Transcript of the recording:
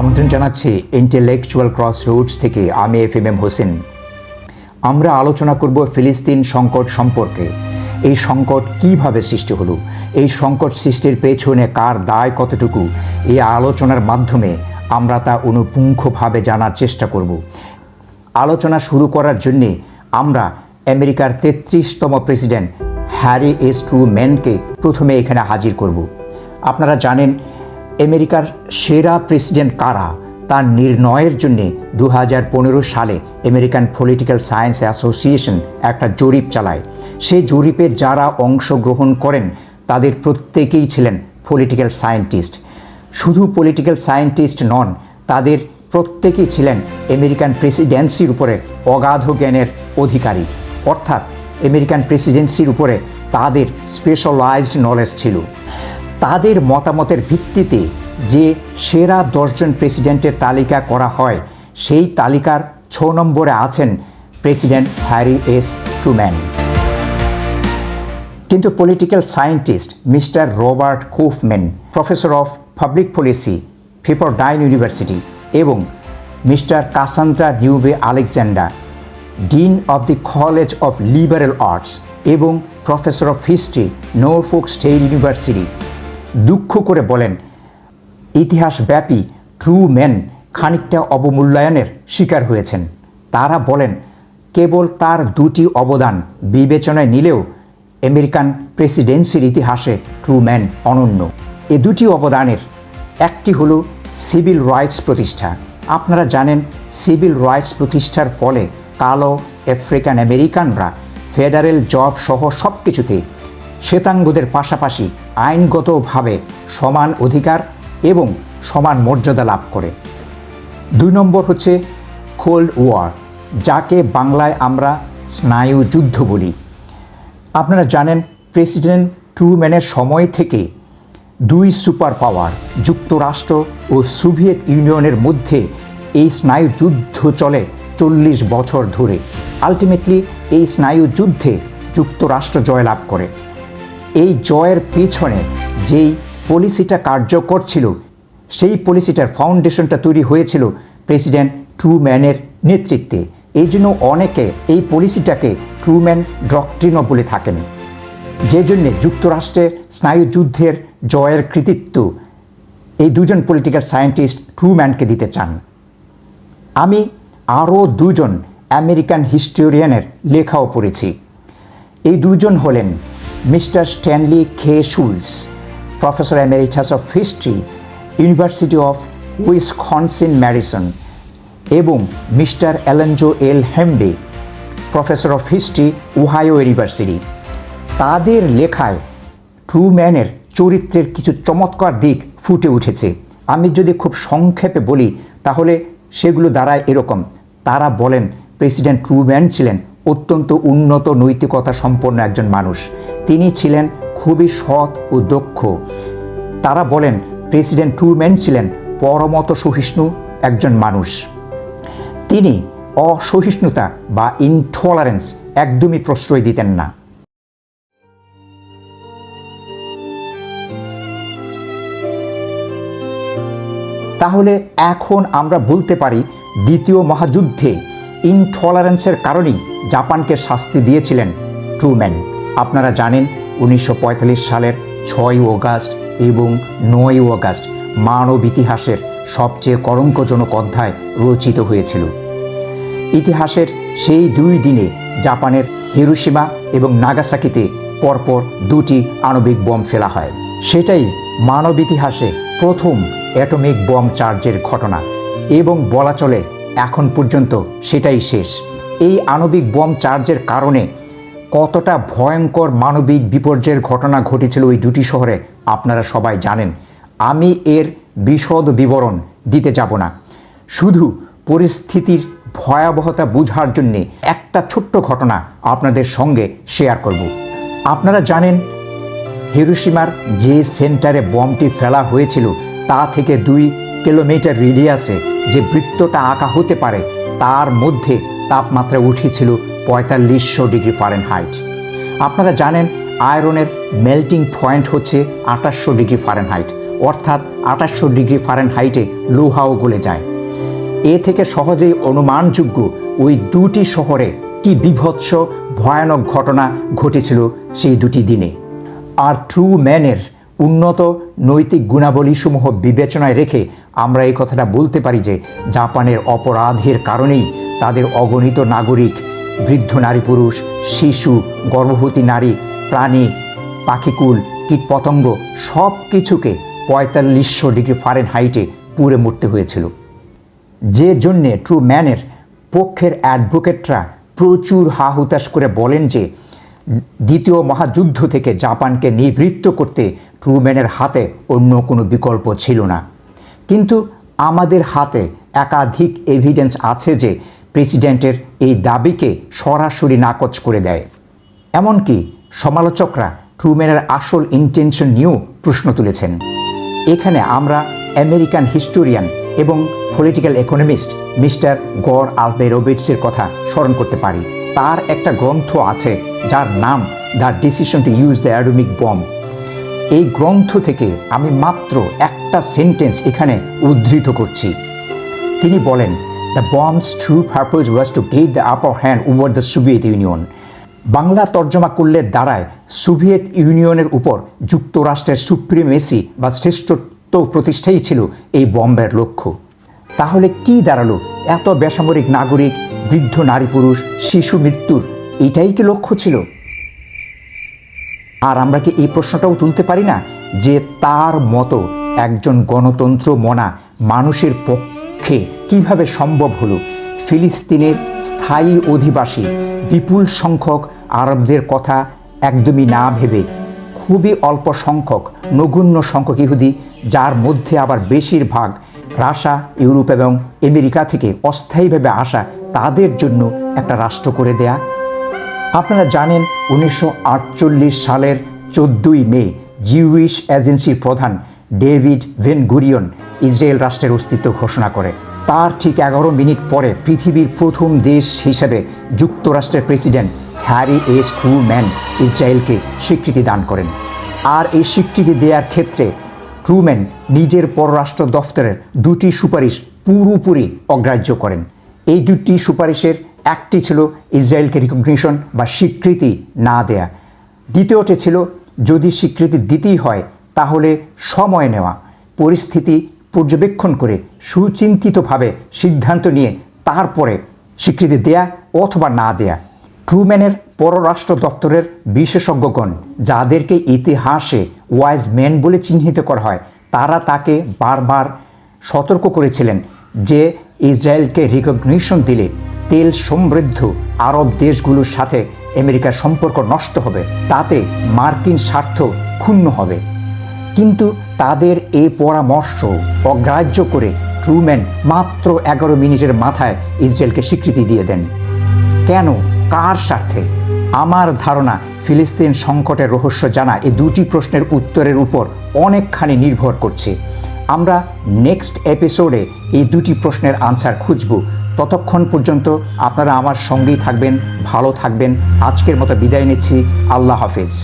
আমন্ত্রণ জানাচ্ছি intellectual cross Rhodes থেকে আমি এফ এম এম হোসেন আমরা আলোচনা করব ফিলিস্তিন সংকট সম্পর্কে। এই সংকট কীভাবে সৃষ্টি হলো? এই সংকট সৃষ্টির পেছনে কার দায় কতটুকু? এই আলোচনার মাধ্যমে আমরা তা অনুপুঙ্খভাবে জানার চেষ্টা করব। আলোচনা শুরু করার জন্যে আমরা আমেরিকার তেত্রিশতম প্রেসিডেন্ট হ্যারি এস ট্রু ম্যানকে প্রথমে এখানে হাজির করব। আপনারা জানেন আমেরিকার সেরা প্রেসিডেন্ট কারা? তার নির্ণয়ের জন্যে দু হাজার পনেরো সালে আমেরিকান পলিটিক্যাল সায়েন্স অ্যাসোসিয়েশন একটা জরিপ চালায়। সেই জরিপে যারা অংশগ্রহণ করেন, তাদের প্রত্যেকেই ছিলেন পলিটিক্যাল সায়েন্টিস্ট। শুধু পলিটিক্যাল সায়েন্টিস্ট নন, তাদের প্রত্যেকেই ছিলেন আমেরিকান প্রেসিডেন্সির উপরে অগাধ জ্ঞানের অধিকারী। অর্থাৎ আমেরিকান প্রেসিডেন্সির উপরে তাদের স্পেশালাইজড নলেজ ছিল। তাদের মতামতের ভিত্তিতে যে সেরা দশজন প্রেসিডেন্টের তালিকা করা হয়, সেই তালিকার ছ নম্বরে আছেন প্রেসিডেন্ট হ্যারি এস ট্রুম্যান। কিন্তু political scientist mister Robert Kaufman, professor of public policy Dine university এবং mister Cassandra Newby Alexander, dean of the college of liberal arts এবং professor of history, Norfolk State University দুঃখ করে বলেন, ইতিহাসব্যাপী true man খানিকটা অবমূল্যায়নের শিকার হয়েছেন। তারা বলেন, কেবল তার দুটি অবদান বিবেচনায় নিলেও আমেরিকান প্রেসিডেন্সির ইতিহাসে ট্রু ম্যান অনন্য। এ দুটি অবদানের একটি হলো সিভিল রাইটস প্রতিষ্ঠা। আপনারা জানেন, সিভিল রাইটস প্রতিষ্ঠার ফলে কালো, আফ্রিকান আমেরিকানরা ফেডারেল জব সহ সব কিছুতে শ্বেতাঙ্গদের পাশাপাশি আইনগতভাবে সমান অধিকার এবং সমান মর্যাদা লাভ করে। দুই নম্বর হচ্ছে কোল্ড ওয়ার যাকে বাংলায় আমরা স্নায়ু যুদ্ধ বলি। আপনারা জানেন প্রেসিডেন্ট ট্রুম্যানের সময় থেকে দুই সুপার পাওয়ার যুক্তরাষ্ট্র ও সোভিয়েত ইউনিয়নের মধ্যে এই স্নায়ু যুদ্ধ চলে চল্লিশ বছর ধরে। আলটিমেটলি এই স্নায়ু যুদ্ধে যুক্তরাষ্ট্র জয়লাভ করে। এই জয়ের পেছনে যেই পলিসিটা কার্যকর ছিল, সেই পলিসিটার ফাউন্ডেশনটা তৈরি হয়েছিল প্রেসিডেন্ট ট্রুম্যানের নেতৃত্বে। এই জন্য অনেকে এই পলিসিটাকে ট্রুম্যান ডক্ট্রিনও বলে থাকেন। যে জন্যে যুক্তরাষ্ট্রের স্নায়ুযুদ্ধের জয়ের কৃতিত্ব এই দুজন পলিটিক্যাল সায়েন্টিস্ট ট্রুম্যানকে দিতে চান। আমি আরও দুজন আমেরিকান হিস্টোরিয়ানের লেখাও পড়েছি। এই দুজন হলেন mister Stanley K Schultz, professor emeritus of history, university of Wisconsin Madison এবং mister Alonzo L Hamby professor of history Ohio University. তাদের লেখায় ট্রুম্যানের চরিত্রের কিছু চমৎকার দিক ফুটে উঠেছে। আমি যদি খুব সংক্ষেপে বলি, তাহলে সেগুলো দাঁড়ায় এরকম। তারা বলেন, প্রেসিডেন্ট ট্রুম্যান ছিলেন অত্যন্ত উন্নত নৈতিকতা সম্পন্ন একজন মানুষ। তিনি ছিলেন খুবই সৎ ও দক্ষ। তারা বলেন, প্রেসিডেন্ট ট্রুম্যান ছিলেন পরমত সহিষ্ণু একজন মানুষ। তিনি অসহিষ্ণুতা বা ইনটলারেন্স একদমই প্রশ্রয় দিতেন না। তাহলে এখন আমরা বলতে পারি, দ্বিতীয় মহাযুদ্ধে ইনটলারেন্সের কারণেই জাপানকে শাস্তি দিয়েছিলেন ট্রুম্যান। আপনারা জানেন উনিশশো পঁয়তাল্লিশ সালের ছয় অগাস্ট এবং নয় অগাস্ট মানব ইতিহাসের সবচেয়ে কলঙ্কজনক অধ্যায় রচিত হয়েছিল। ইতিহাসের সেই দুই দিনে জাপানের হিরোসীমা এবং নাগাসাকিতে পরপর দুটি আণবিক বম ফেলা হয়। সেটাই মানব ইতিহাসে প্রথম অ্যাটমিক বম চার্জের ঘটনা এবং বলা চলে এখন পর্যন্ত সেটাই শেষ। এই আণবিক বম চার্জের কারণে কতটা ভয়ঙ্কর মানবিক বিপর্যয়ের ঘটনা ঘটেছিল ওই দুটি শহরে, আপনারা সবাই জানেন। আমি এর বিশদ বিবরণ দিতে যাব না। শুধু পরিস্থিতির ভয়াবহতা বুঝার জন্যে একটা ছোট্ট ঘটনা আপনাদের সঙ্গে শেয়ার করব। আপনারা জানেন হিরোসীমার যে সেন্টারে বমটি ফেলা হয়েছিল, তা থেকে দুই কিলোমিটার রেডিয়াসে যে বৃত্তটা আঁকা হতে পারে, তার মধ্যে তাপমাত্রা উঠেছিল পঁয়তাল্লিশশো ডিগ্রি ফারেনহাইট। আপনারা জানেন, আয়রনের মেল্টিং পয়েন্ট হচ্ছে আঠাশশো ডিগ্রি ফারেনহাইট, অর্থাৎ আঠাশশো ডিগ্রি ফারেনহাইটে লোহাও গলে যায়। এ থেকে সহজেই অনুমানযোগ্য ওই দুটি শহরে কি বিভৎস, ভয়ানক ঘটনা ঘটেছিল সেই দুটি দিনে। আর ট্রু ম্যানের উন্নত নৈতিক গুণাবলীসমূহ বিবেচনায় রেখে আমরা এই কথাটা বলতে পারি যে, জাপানের অপরাধের কারণেই তাদের অগণিত নাগরিক, বৃদ্ধ নারী পুরুষ, শিশু, গর্ভবতী নারী, প্রাণী পাখিকুল কীটপতঙ্গ সব কিছুকে পঁয়তাল্লিশশো ডিগ্রি ফারেন হাইটে পুড়ে মরতে হয়েছিল। যে জন্যে ট্রু ম্যানের পক্ষের অ্যাডভোকেটরা প্রচুর হা হুতাশ করে বলেন যে, দ্বিতীয় মহাযুদ্ধ থেকে জাপানকে নিবৃত্ত করতে ট্রুম্যানের হাতে অন্য কোনো বিকল্প ছিল না। কিন্তু আমাদের হাতে একাধিক এভিডেন্স আছে যে প্রেসিডেন্টের এই দাবিকে সরাসরি নাকচ করে দেয়। এমনকি সমালোচকরা ট্রুম্যানের আসল ইন্টেনশন নিয়েও প্রশ্ন তুলেছেন। এখানে আমরা আমেরিকান হিস্টোরিয়ান এবং পলিটিক্যাল ইকোনমিস্ট মিস্টার গর আলবেরোবিটসের কথা স্মরণ করতে পারি। তার একটা গ্রন্থ আছে যার নাম the decision to use the atomic bomb এই গ্রন্থ থেকে আমি মাত্র একটা সেন্টেন্স এখানে উদ্ধৃত করছি। তিনি বলেন the bomb's true purpose was to get the upper hand over the Soviet Union Bangla তর্জমা করলে দাঁড়ায় সোভিয়েত ইউনিয়নের উপর যুক্তরাষ্ট্রের সুপ্রিমেসি বা শ্রেষ্ঠত্ব প্রতিষ্ঠাই ছিল এই বম্বের লক্ষ্য। তাহলে কি দাঁড়াল? এত বেসামরিক নাগরিক, বৃদ্ধ নারী পুরুষ, শিশু মৃত্যুর, এটাই কি লক্ষ্য ছিল? আর আমরা কি এই প্রশ্নটাও তুলতে পারি না যে তার মতো একজন গণতন্ত্র মনা মানুষের পক্ষে কীভাবে সম্ভব হলো? ফিলিস্তিনের স্থায়ী অধিবাসী, বিপুল সংখ্যক আরবদের কথা একদমই না ভেবে, খুবই অল্প সংখ্যক, নগণ্য সংখ্যক ইহুদি, যার মধ্যে আবার বেশিরভাগ রাশা, ইউরোপ এবং আমেরিকা থেকে অস্থায়ীভাবে আসা, তাদের জন্য একটা রাষ্ট্র করে দেয়া। আপনারা জানেন, উনিশশো আটচল্লিশ সালের চোদ্দই মে, জিউইশ এজেন্সির প্রধান ডেভিড ভেন গুরিয়ন ইসরায়েল রাষ্ট্রের অস্তিত্ব ঘোষণা করে। তার ঠিক এগারো মিনিট পরে পৃথিবীর প্রথম দেশ হিসেবে যুক্তরাষ্ট্রের প্রেসিডেন্ট হ্যারি এস ট্রুম্যান ইসরায়েলকে স্বীকৃতি দান করেন। আর এই স্বীকৃতি দেওয়ার ক্ষেত্রে ট্রুম্যান নিজের পররাষ্ট্র দফতরের দুটি সুপারিশ পুরোপুরি অগ্রাহ্য করেন। এই দুটি সুপারিশের একটি ছিল ইসরায়েলকে রিকগনিশন বা স্বীকৃতি না দেয়া। দ্বিতীয়টি ছিল, যদি স্বীকৃতি দিতেই হয়, তাহলে সময় নেওয়া। পরিস্থিতি পর্যবেক্ষণ করে সুচিন্তিতভাবে সিদ্ধান্ত নিয়ে তারপরে স্বীকৃতি দেয়া অথবা না দেয়া ট্রুম্যানের পররাষ্ট্র দপ্তরের বিশেষজ্ঞগণ, যাদেরকে ইতিহাসে ওয়াইজ ম্যান বলে চিহ্নিত করা হয়, তারা তাকে বারবার সতর্ক করেছিলেন যে ইসরায়েলকে রিকগনিশন দিলে তেল সমৃদ্ধ আরব দেশগুলোর সাথে আমেরিকার সম্পর্ক নষ্ট হবে, তাতে মার্কিন স্বার্থ ক্ষুণ্ণ হবে। কিন্তু তাদের এই পরামর্শ অগ্রাহ্য করে ট্রুম্যান মাত্র এগারো মিনিটের মাথায় ইসরায়েলকে স্বীকৃতি দিয়ে দেন। কেন? কার স্বার্থে? আমার ধারণা ফিলিস্তিন সংকটের রহস্য জানা এই দুটি প্রশ্নের উত্তরের উপর অনেকখানি নির্ভর করছে। আমরা নেক্সট এপিসোডে এই দুটি প্রশ্নের আনসার খুঁজব। ততক্ষণ পর্যন্ত আপনারা আমার সঙ্গেই থাকবেন, ভালো থাকবেন। আজকের মতো বিদায় নিচ্ছি। আল্লাহ হাফিজ।